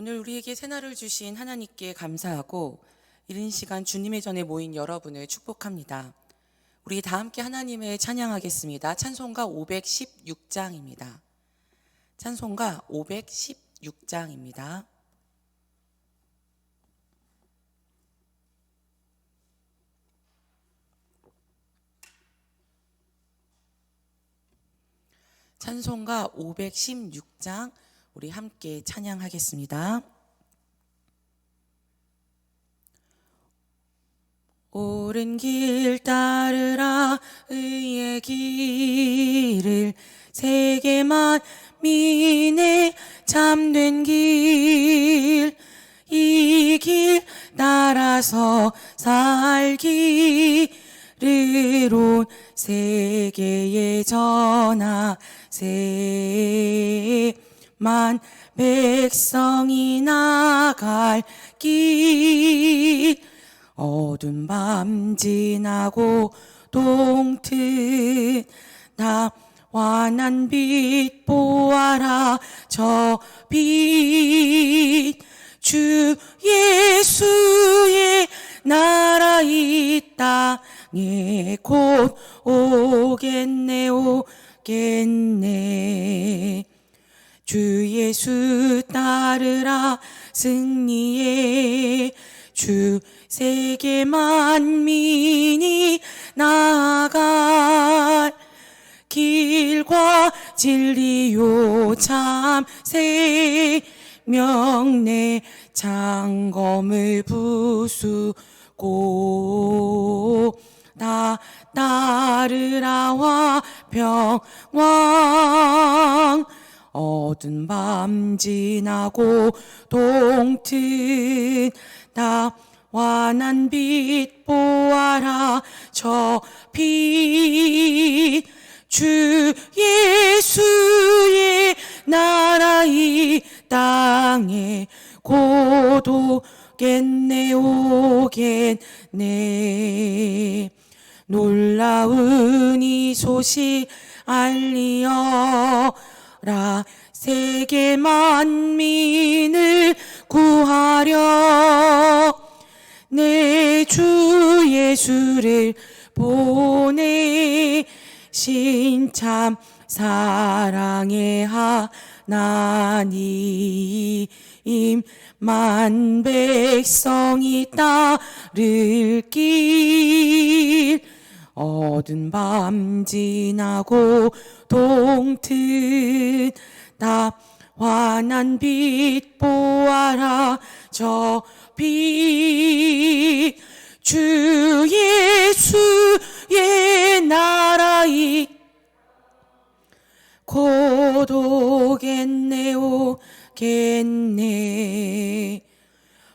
오늘 우리에게 새날을 주신 하나님께 감사하고 이른 시간 주님의 전에 모인 여러분을 축복합니다. 우리 다 함께 하나님을 찬양하겠습니다. 찬송가 516장입니다. 찬송가 516장입니다. 찬송가 516장 우리 함께 찬양하겠습니다. 옳은 길 따르라 의의 길을 세계만 미네 참된 길 이 길 따라서 살기를 온 세계에 전하세 만 백성이 나갈 길. 어두운 밤 지나고 동튼 나 환한 빛 보아라. 저 빛. 주 예수의 나라 이 땅에 곧 오겠네 오겠네 주 예수 따르라 승리의 주 세계 만민이 나갈 길과 진리요 참 생명 내 장검을 부수고 나 따르라와 평왕 어두운 밤 지나고 동튼 나 환한 빛 보아라. 저 빛 주 예수의 나라 이 땅에 곧 오겠네 오겠네. 놀라운 이 소식 알리어 라 세계 만민을 구하려 내 주 예수를 보내신 참 사랑의 하나님 만 백성이 따를 길 어두운 밤 지나고 동튼 나 환한 빛 보아라. 저 빛 주 예수의 나라 이곧 오겠네 오겠네.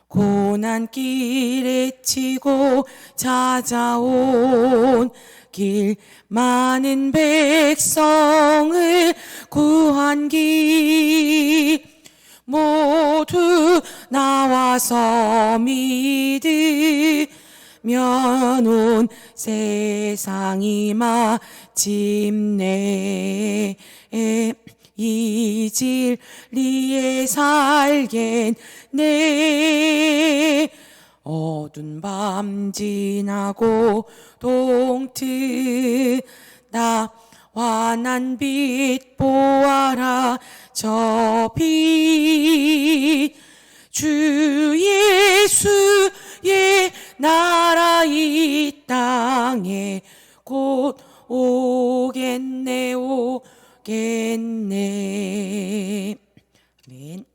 고난 길에 치고 찾아온 길 많은 백성을 구한 길. 모두 나와서 믿으면 온 세상이 마침내 이 진리에 살겠네 어두운 밤 지나고 동튼 나 환한 빛 보아라 저 빛 주 예수의 나라 이 땅에 곧 오겠네 오겠네 아멘.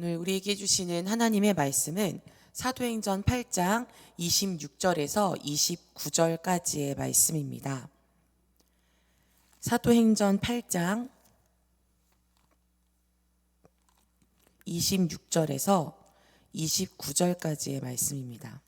오늘 우리에게 주시는 하나님의 말씀은 사도행전 8장 26절에서 29절까지의 말씀입니다. 사도행전 8장 26절에서 29절까지의 말씀입니다.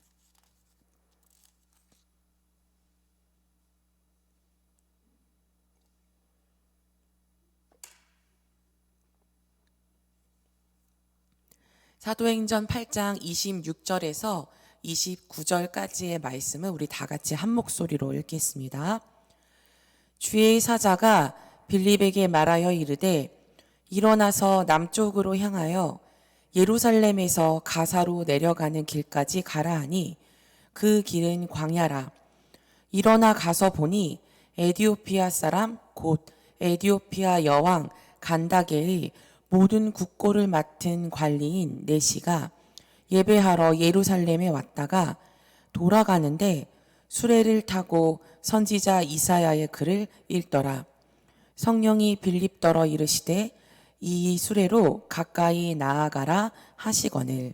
사도행전 8장 26절에서 29절까지의 말씀을 우리 다 같이 한 목소리로 읽겠습니다. 주의 사자가 빌립에게 말하여 이르되 일어나서 남쪽으로 향하여 예루살렘에서 가사로 내려가는 길까지 가라 하니 그 길은 광야라. 일어나 가서 보니 에디오피아 사람 곧 에디오피아 여왕 간다게의 모든 국고를 맡은 관리인 네시가 예배하러 예루살렘에 왔다가 돌아가는데 수레를 타고 선지자 이사야의 글을 읽더라. 성령이 빌립더러 이르시되 이 수레로 가까이 나아가라 하시거늘.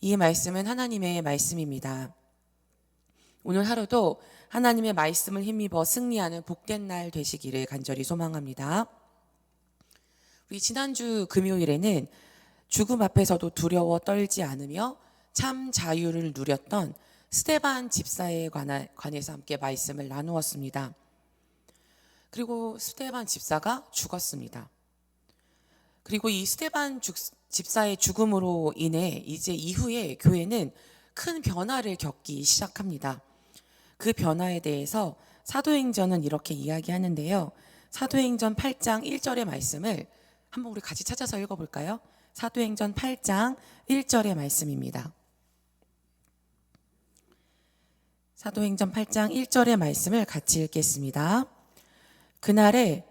이 말씀은 하나님의 말씀입니다. 오늘 하루도 하나님의 말씀을 힘입어 승리하는 복된 날 되시기를 간절히 소망합니다. 우리 지난주 금요일에는 죽음 앞에서도 두려워 떨지 않으며 참 자유를 누렸던 스테반 집사에 관하, 관해서 함께 말씀을 나누었습니다. 그리고 스테반 집사가 죽었습니다. 그리고 이 스테반 죽, 집사의 죽음으로 인해 이제 이후에 교회는 큰 변화를 겪기 시작합니다. 그 변화에 대해서 사도행전은 이렇게 이야기하는데요. 사도행전 8장 1절의 말씀을 한번 우리 같이 찾아서 읽어볼까요? 사도행전 8장 1절의 말씀입니다. 사도행전 8장 1절의 말씀을 같이 읽겠습니다. 그날에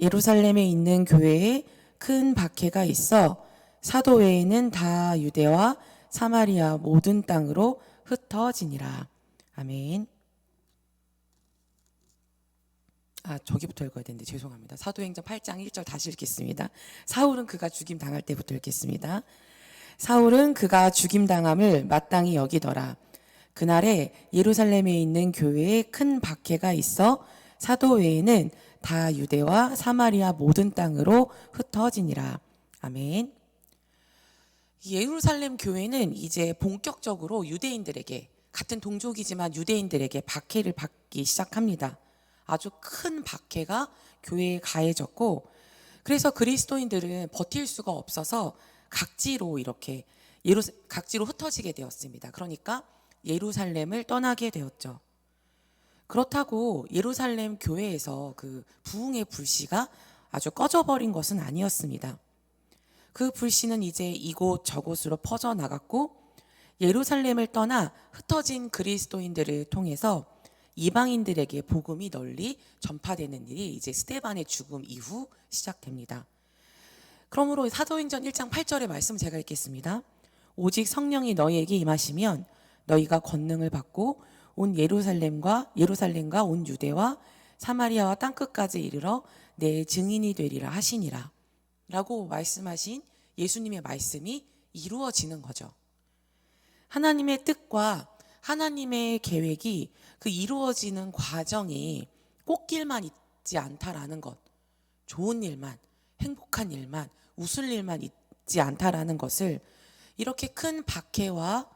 예루살렘에 있는 교회에 큰 박해가 있어 사도 외에는 다 유대와 사마리아 모든 땅으로 흩어지니라. 아멘. 아, 저기부터 읽어야 되는데 죄송합니다. 사도행전 8장 1절 다시 읽겠습니다. 사울은 그가 죽임 당할 때부터 읽겠습니다. 사울은 그가 죽임 당함을 마땅히 여기더라. 그날에 예루살렘에 있는 교회에 큰 박해가 있어 사도 외에는 다 유대와 사마리아 모든 땅으로 흩어지니라. 아멘. 예루살렘 교회는 이제 본격적으로 유대인들에게 같은 동족이지만 유대인들에게 박해를 받기 시작합니다. 아주 큰 박해가 교회에 가해졌고 그래서 그리스도인들은 버틸 수가 없어서 각지로 이렇게 각지로 흩어지게 되었습니다. 그러니까 예루살렘을 떠나게 되었죠. 그렇다고 예루살렘 교회에서 그 부흥의 불씨가 아주 꺼져버린 것은 아니었습니다. 그 불씨는 이제 이곳 저곳으로 퍼져 나갔고 예루살렘을 떠나 흩어진 그리스도인들을 통해서 이방인들에게 복음이 널리 전파되는 일이 이제 스테반의 죽음 이후 시작됩니다. 그러므로 사도행전 1장 8절의 말씀 제가 읽겠습니다. 오직 성령이 너희에게 임하시면 너희가 권능을 받고 온 예루살렘과 예루살렘과 온 유대와 사마리아와 땅 끝까지 이르러 내 증인이 되리라 하시니라. 라고 말씀하신 예수님의 말씀이 이루어지는 거죠. 하나님의 뜻과 하나님의 계획이 그 이루어지는 과정이 꽃길만 있지 않다라는 것, 좋은 일만, 행복한 일만, 웃을 일만 있지 않다라는 것을 이렇게 큰 박해와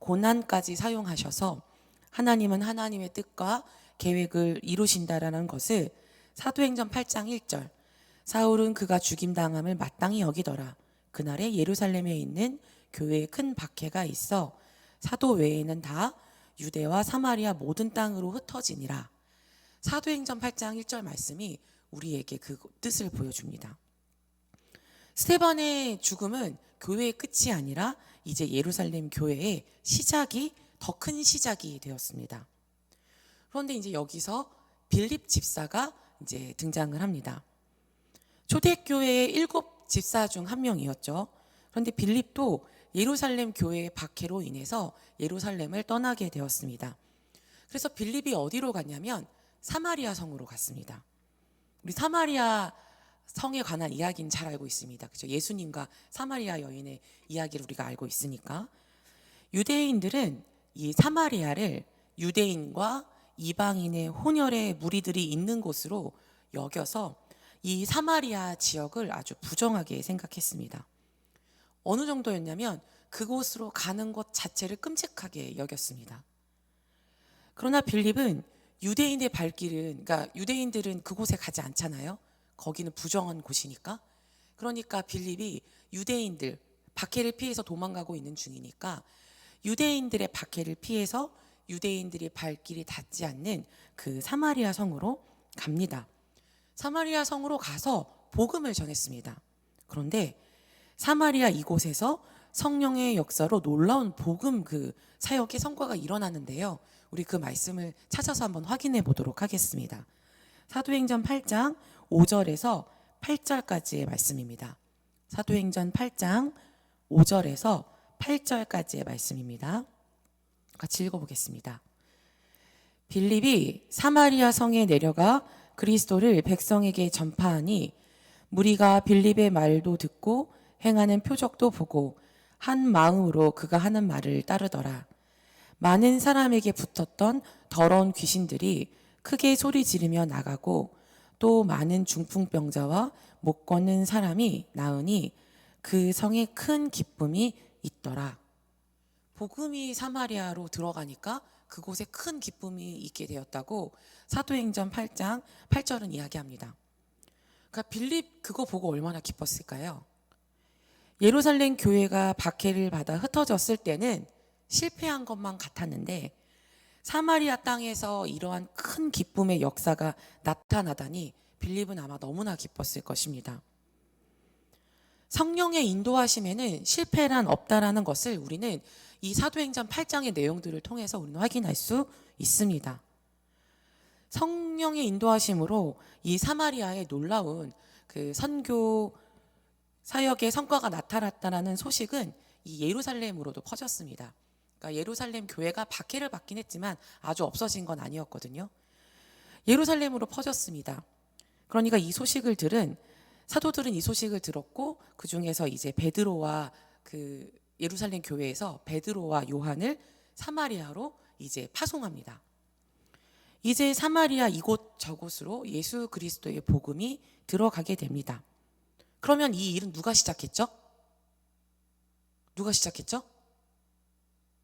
고난까지 사용하셔서 하나님은 하나님의 뜻과 계획을 이루신다라는 것을 사도행전 8장 1절 사울은 그가 죽임 당함을 마땅히 여기더라. 그날에 예루살렘에 있는 교회에 큰 박해가 있어 사도 외에는 다 유대와 사마리아 모든 땅으로 흩어지니라. 사도행전 8장 1절 말씀이 우리에게 그 뜻을 보여줍니다. 스테반의 죽음은 교회의 끝이 아니라 이제 예루살렘 교회의 시작이 더 큰 시작이 되었습니다. 그런데 이제 여기서 빌립 집사가 이제 등장을 합니다. 초대교회의 일곱 집사 중 한 명이었죠. 그런데 빌립도 예루살렘 교회의 박해로 인해서 예루살렘을 떠나게 되었습니다. 그래서 빌립이 어디로 갔냐면 사마리아 성으로 갔습니다. 우리 사마리아 성에 관한 이야기는 잘 알고 있습니다. 그죠? 예수님과 사마리아 여인의 이야기를 우리가 알고 있으니까. 유대인들은 이 사마리아를 유대인과 이방인의 혼혈의 무리들이 있는 곳으로 여겨서 이 사마리아 지역을 아주 부정하게 생각했습니다. 어느 정도였냐면 그곳으로 가는 것 자체를 끔찍하게 여겼습니다. 그러나 빌립은 유대인의 발길은 그러니까 유대인들은 그곳에 가지 않잖아요. 거기는 부정한 곳이니까. 그러니까 빌립이 유대인들 박해를 피해서 도망가고 있는 중이니까 유대인들의 박해를 피해서 유대인들이 발길이 닿지 않는 그 사마리아 성으로 갑니다. 사마리아 성으로 가서 복음을 전했습니다. 그런데 사마리아 이곳에서 성령의 역사로 놀라운 복음 그 사역의 성과가 일어나는데요. 우리 그 말씀을 찾아서 한번 확인해 보도록 하겠습니다. 사도행전 8장 5절에서 8절까지의 말씀입니다. 사도행전 8장 5절에서 8절까지의 말씀입니다. 같이 읽어보겠습니다. 빌립이 사마리아 성에 내려가 그리스도를 백성에게 전파하니 무리가 빌립의 말도 듣고 행하는 표적도 보고 한 마음으로 그가 하는 말을 따르더라. 많은 사람에게 붙었던 더러운 귀신들이 크게 소리 지르며 나가고 또 많은 중풍병자와 못 걷는 사람이 나으니 그 성에 큰 기쁨이 있더라. 복음이 사마리아로 들어가니까 그곳에 큰 기쁨이 있게 되었다고 사도행전 8장 8절은 이야기합니다. 그러니까 빌립 그거 보고 얼마나 기뻤을까요? 예루살렘 교회가 박해를 받아 흩어졌을 때는 실패한 것만 같았는데 사마리아 땅에서 이러한 큰 기쁨의 역사가 나타나다니 빌립은 아마 너무나 기뻤을 것입니다. 성령의 인도하심에는 실패란 없다라는 것을 우리는 이 사도행전 8장의 내용들을 통해서 우리는 확인할 수 있습니다. 성령의 인도하심으로 이 사마리아의 놀라운 그 선교 사역의 성과가 나타났다라는 소식은 이 예루살렘으로도 퍼졌습니다. 그러니까 예루살렘 교회가 박해를 받긴 했지만 아주 없어진 건 아니었거든요. 예루살렘으로 퍼졌습니다. 그러니까 이 소식을 들은 사도들은 이 소식을 들었고 그 중에서 이제 베드로와 그 예루살렘 교회에서 베드로와 요한을 사마리아로 이제 파송합니다. 이제 사마리아 이곳 저곳으로 예수 그리스도의 복음이 들어가게 됩니다. 그러면 이 일은 누가 시작했죠? 누가 시작했죠?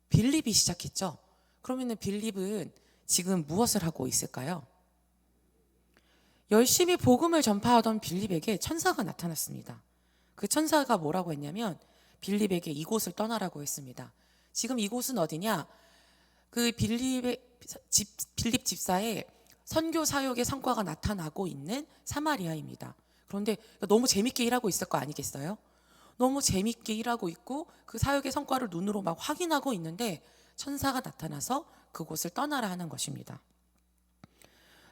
빌립이 시작했죠. 그러면은 빌립은 지금 무엇을 하고 있을까요? 열심히 복음을 전파하던 빌립에게 천사가 나타났습니다. 그 천사가 뭐라고 했냐면 빌립에게 이곳을 떠나라고 했습니다. 지금 이곳은 어디냐? 그 빌립의 집, 빌립 집사의 선교 사역의 성과가 나타나고 있는 사마리아입니다. 그런데 너무 재밌게 일하고 있을 거 아니겠어요? 너무 재밌게 일하고 있고 그 사역의 성과를 눈으로 막 확인하고 있는데 천사가 나타나서 그곳을 떠나라 하는 것입니다.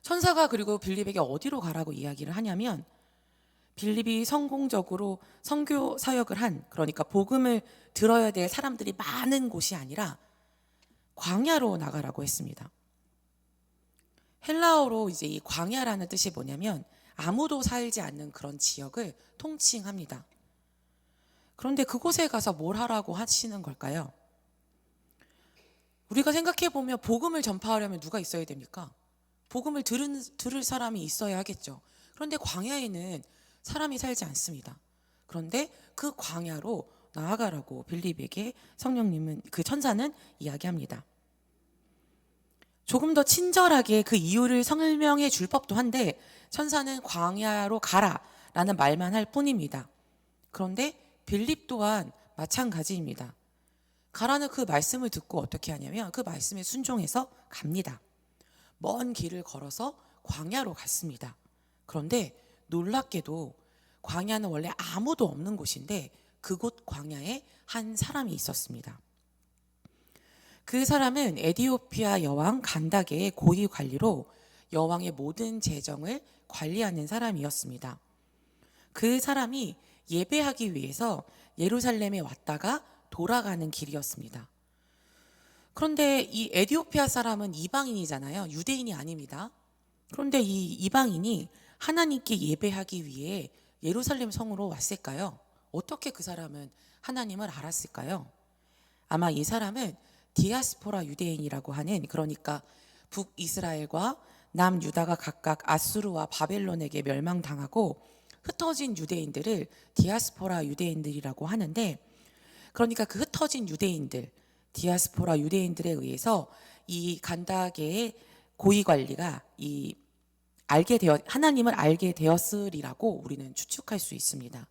천사가 그리고 빌립에게 어디로 가라고 이야기를 하냐면 빌립이 성공적으로 선교 사역을 한 그러니까 복음을 들어야 될 사람들이 많은 곳이 아니라 광야로 나가라고 했습니다. 헬라어로 이제 이 광야라는 뜻이 뭐냐면 아무도 살지 않는 그런 지역을 통칭합니다. 그런데 그곳에 가서 뭘 하라고 하시는 걸까요? 우리가 생각해 보면 복음을 전파하려면 누가 있어야 됩니까? 복음을 들은, 들을 사람이 있어야 하겠죠. 그런데 광야에는 사람이 살지 않습니다. 그런데 그 광야로 나아가라고 빌립에게 성령님은 그 천사는 이야기합니다. 조금 더 친절하게 그 이유를 설명해 줄 법도 한데 천사는 광야로 가라 라는 말만 할 뿐입니다. 그런데 빌립 또한 마찬가지입니다. 가라는 그 말씀을 듣고 어떻게 하냐면 그 말씀에 순종해서 갑니다. 먼 길을 걸어서 광야로 갔습니다. 그런데 놀랍게도 광야는 원래 아무도 없는 곳인데 그곳 광야에 한 사람이 있었습니다. 그 사람은 에디오피아 여왕 간다게의 고위 관리로 여왕의 모든 재정을 관리하는 사람이었습니다. 그 사람이 예배하기 위해서 예루살렘에 왔다가 돌아가는 길이었습니다. 그런데 이 에디오피아 사람은 이방인이잖아요. 유대인이 아닙니다. 그런데 이 이방인이 하나님께 예배하기 위해 예루살렘 성으로 왔을까요? 어떻게 그 사람은 하나님을 알았을까요? 아마 이 사람은 디아스포라 유대인이라고 하는 그러니까 북이스라엘과 남유다가 각각 아수르와 바벨론에게 멸망당하고 흩어진 유대인들을 디아스포라 유대인들이라고 하는데 그러니까 그 흩어진 유대인들 디아스포라 유대인들에 의해서 이 간다게의 고위 관리가 이 알게 되어 하나님을 알게 되었으리라고 우리는 추측할 수 있습니다.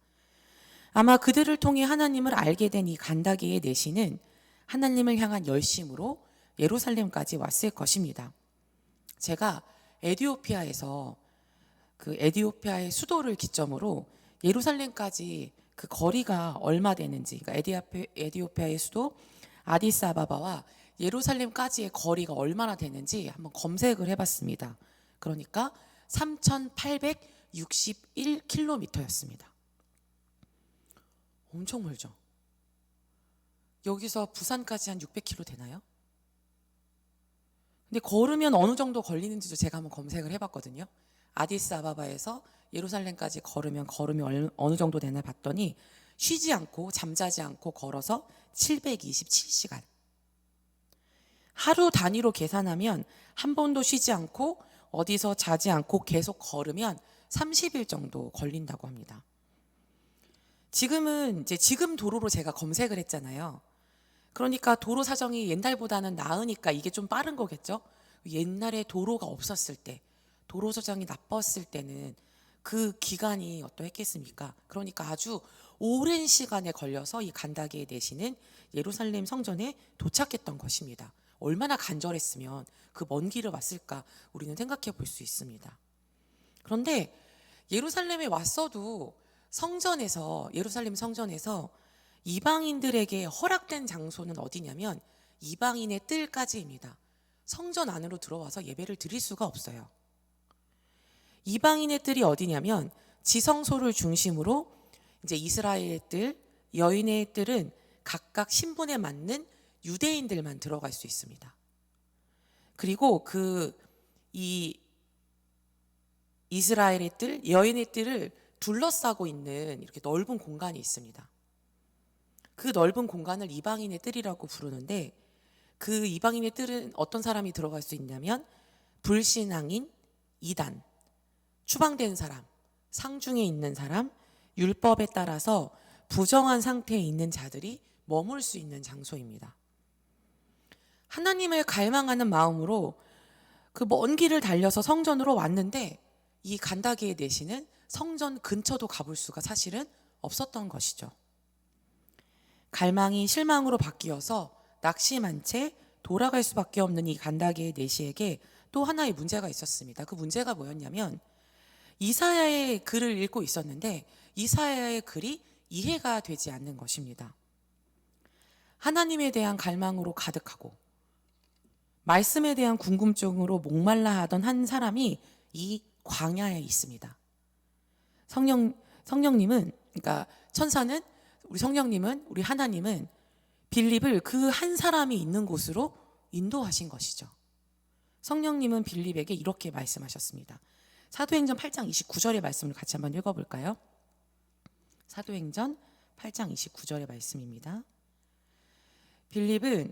아마 그들을 통해 하나님을 알게 된 이 간다게의 내시는 하나님을 향한 열심으로 예루살렘까지 왔을 것입니다. 제가 에디오피아에서 그 에디오피아의 수도를 기점으로 예루살렘까지 그 거리가 얼마 되는지, 그러니까 에디오피, 에디오피아의 수도 아디스아바바와 예루살렘까지의 거리가 얼마나 되는지 한번 검색을 해봤습니다. 그러니까 3,861km였습니다. 엄청 멀죠. 여기서 부산까지 한 600km 되나요? 근데 걸으면 어느 정도 걸리는지도 제가 한번 검색을 해봤거든요. 아디스 아바바에서 예루살렘까지 걸으면 걸으면 얼- 어느 정도 되나 봤더니 쉬지 않고 잠자지 않고 걸어서 727시간. 하루 단위로 계산하면 한 번도 쉬지 않고 어디서 자지 않고 계속 걸으면 30일 정도 걸린다고 합니다. 지금은 이제 지금 도로로 제가 검색을 했잖아요. 그러니까 도로 사정이 옛날보다는 나으니까 이게 좀 빠른 거겠죠? 옛날에 도로가 없었을 때, 도로 사정이 나빴을 때는 그 기간이 어떠했겠습니까? 그러니까 아주 오랜 시간에 걸려서 이 간다게의 내시는 예루살렘 성전에 도착했던 것입니다. 얼마나 간절했으면 그 먼 길을 왔을까 우리는 생각해 볼 수 있습니다. 그런데 예루살렘에 왔어도 성전에서 예루살렘 성전에서 이방인들에게 허락된 장소는 어디냐면 이방인의 뜰까지입니다. 성전 안으로 들어와서 예배를 드릴 수가 없어요. 이방인의 뜰이 어디냐면 지성소를 중심으로 이제 이스라엘의 뜰, 여인의 뜰은 각각 신분에 맞는 유대인들만 들어갈 수 있습니다. 그리고 그 이 이스라엘의 뜰, 여인의 뜰을 둘러싸고 있는 이렇게 넓은 공간이 있습니다. 그 넓은 공간을 이방인의 뜰이라고 부르는데 그 이방인의 뜰은 어떤 사람이 들어갈 수 있냐면 불신앙인, 이단, 추방된 사람, 상중에 있는 사람, 율법에 따라서 부정한 상태에 있는 자들이 머물 수 있는 장소입니다. 하나님을 갈망하는 마음으로 그 먼 길을 달려서 성전으로 왔는데 이 간다게의 내시는 성전 근처도 가볼 수가 사실은 없었던 것이죠. 갈망이 실망으로 바뀌어서 낙심한 채 돌아갈 수밖에 없는 이 간다게의 내시에게 또 하나의 문제가 있었습니다. 그 문제가 뭐였냐면 이사야의 글을 읽고 있었는데 이사야의 글이 이해가 되지 않는 것입니다. 하나님에 대한 갈망으로 가득하고 말씀에 대한 궁금증으로 목말라 하던 한 사람이 이 광야에 있습니다. 성령 성령님은 그러니까 천사는 우리 성령님은 우리 하나님은 빌립을 그 한 사람이 있는 곳으로 인도하신 것이죠. 성령님은 빌립에게 이렇게 말씀하셨습니다. 사도행전 8장 29절의 말씀을 같이 한번 읽어볼까요? 사도행전 8장 29절의 말씀입니다. 빌립은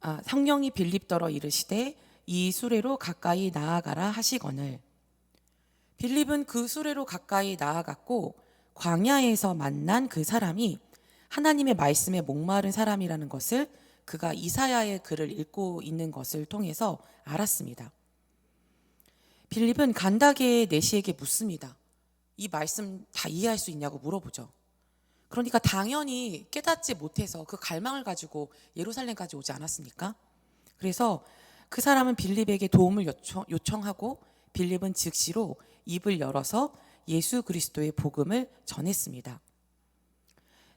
아, 성령이 빌립더러 이르시되 이 수레로 가까이 나아가라 하시거늘 빌립은 그 수레로 가까이 나아갔고 광야에서 만난 그 사람이 하나님의 말씀에 목마른 사람이라는 것을 그가 이사야의 글을 읽고 있는 것을 통해서 알았습니다. 빌립은 간다게의 내시에게 묻습니다. 이 말씀 다 이해할 수 있냐고 물어보죠. 그러니까 당연히 깨닫지 못해서 그 갈망을 가지고 예루살렘까지 오지 않았습니까? 그래서 그 사람은 빌립에게 도움을 요청, 요청하고 빌립은 즉시로 입을 열어서 예수 그리스도의 복음을 전했습니다.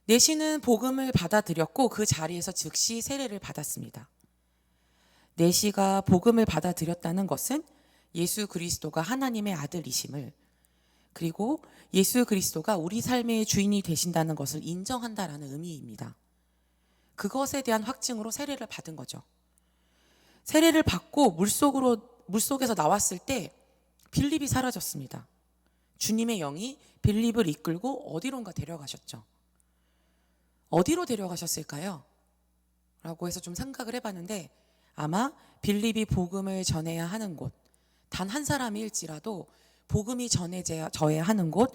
내시는 복음을 받아들였고 그 자리에서 즉시 세례를 받았습니다. 내시가 복음을 받아들였다는 것은 예수 그리스도가 하나님의 아들이심을 그리고 예수 그리스도가 우리 삶의 주인이 되신다는 것을 인정한다라는 의미입니다. 그것에 대한 확증으로 세례를 받은 거죠. 세례를 받고 물속으로 물속에서 나왔을 때 빌립이 사라졌습니다. 주님의 영이 빌립을 이끌고 어디론가 데려가셨죠. 어디로 데려가셨을까요? 라고 해서 좀 생각을 해봤는데 아마 빌립이 복음을 전해야 하는 곳, 단 한 사람일지라도 복음이 전해져야 하는 곳,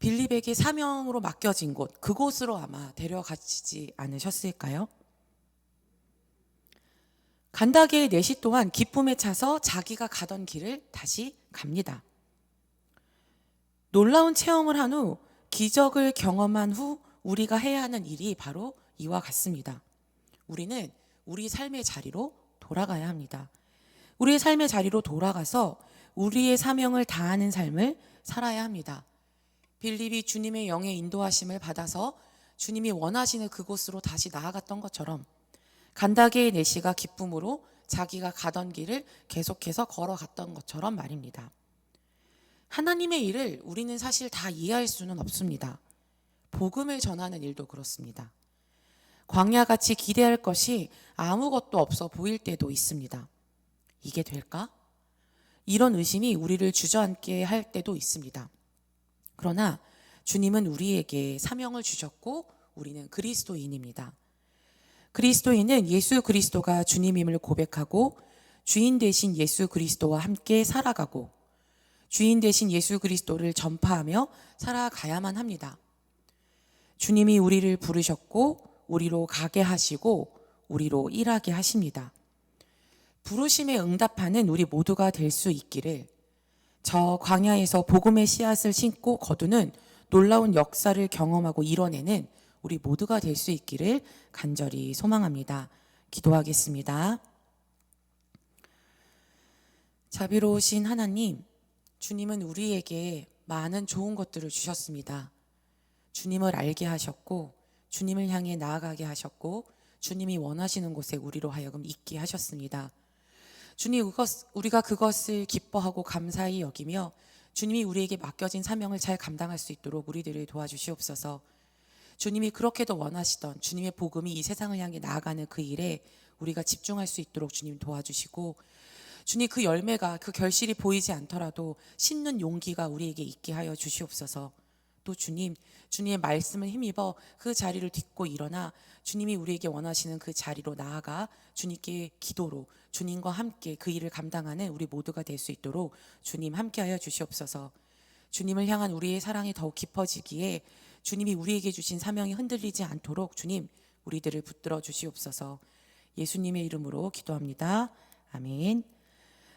빌립에게 사명으로 맡겨진 곳, 그곳으로 아마 데려가시지 않으셨을까요? 간다게의 4시 동안 기쁨에 차서 자기가 가던 길을 다시 갑니다. 놀라운 체험을 한 후, 기적을 경험한 후 우리가 해야 하는 일이 바로 이와 같습니다. 우리는 우리 삶의 자리로 돌아가야 합니다. 우리의 삶의 자리로 돌아가서 우리의 사명을 다하는 삶을 살아야 합니다. 빌립이 주님의 영의 인도하심을 받아서 주님이 원하시는 그곳으로 다시 나아갔던 것처럼 간다게의 내시가 기쁨으로 자기가 가던 길을 계속해서 걸어갔던 것처럼 말입니다. 하나님의 일을 우리는 사실 다 이해할 수는 없습니다. 복음을 전하는 일도 그렇습니다. 광야같이 기대할 것이 아무것도 없어 보일 때도 있습니다. 이게 될까? 이런 의심이 우리를 주저앉게 할 때도 있습니다. 그러나 주님은 우리에게 사명을 주셨고 우리는 그리스도인입니다. 그리스도인은 예수 그리스도가 주님임을 고백하고 주인 대신 예수 그리스도와 함께 살아가고 주인 대신 예수 그리스도를 전파하며 살아가야만 합니다. 주님이 우리를 부르셨고 우리로 가게 하시고 우리로 일하게 하십니다. 부르심에 응답하는 우리 모두가 될 수 있기를 저 광야에서 복음의 씨앗을 심고 거두는 놀라운 역사를 경험하고 이뤄내는 우리 모두가 될 수 있기를 간절히 소망합니다. 기도하겠습니다. 자비로우신 하나님, 주님은 우리에게 많은 좋은 것들을 주셨습니다. 주님을 알게 하셨고, 주님을 향해 나아가게 하셨고, 주님이 원하시는 곳에 우리로 하여금 있게 하셨습니다. 주님, 우리가 그것을 기뻐하고 감사히 여기며 주님이 우리에게 맡겨진 사명을 잘 감당할 수 있도록 우리들을 도와주시옵소서. 주님이 그렇게도 원하시던 주님의 복음이 이 세상을 향해 나아가는 그 일에 우리가 집중할 수 있도록 주님 도와주시고 주님 그 열매가 그 결실이 보이지 않더라도 심는 용기가 우리에게 있게 하여 주시옵소서. 또 주님, 주님의 말씀을 힘입어 그 자리를 딛고 일어나 주님이 우리에게 원하시는 그 자리로 나아가 주님께 기도로 주님과 함께 그 일을 감당하는 우리 모두가 될 수 있도록 주님 함께하여 주시옵소서. 주님을 향한 우리의 사랑이 더욱 깊어지기에 주님이 우리에게 주신 사명이 흔들리지 않도록 주님 우리들을 붙들어 주시옵소서. 예수님의 이름으로 기도합니다. 아멘.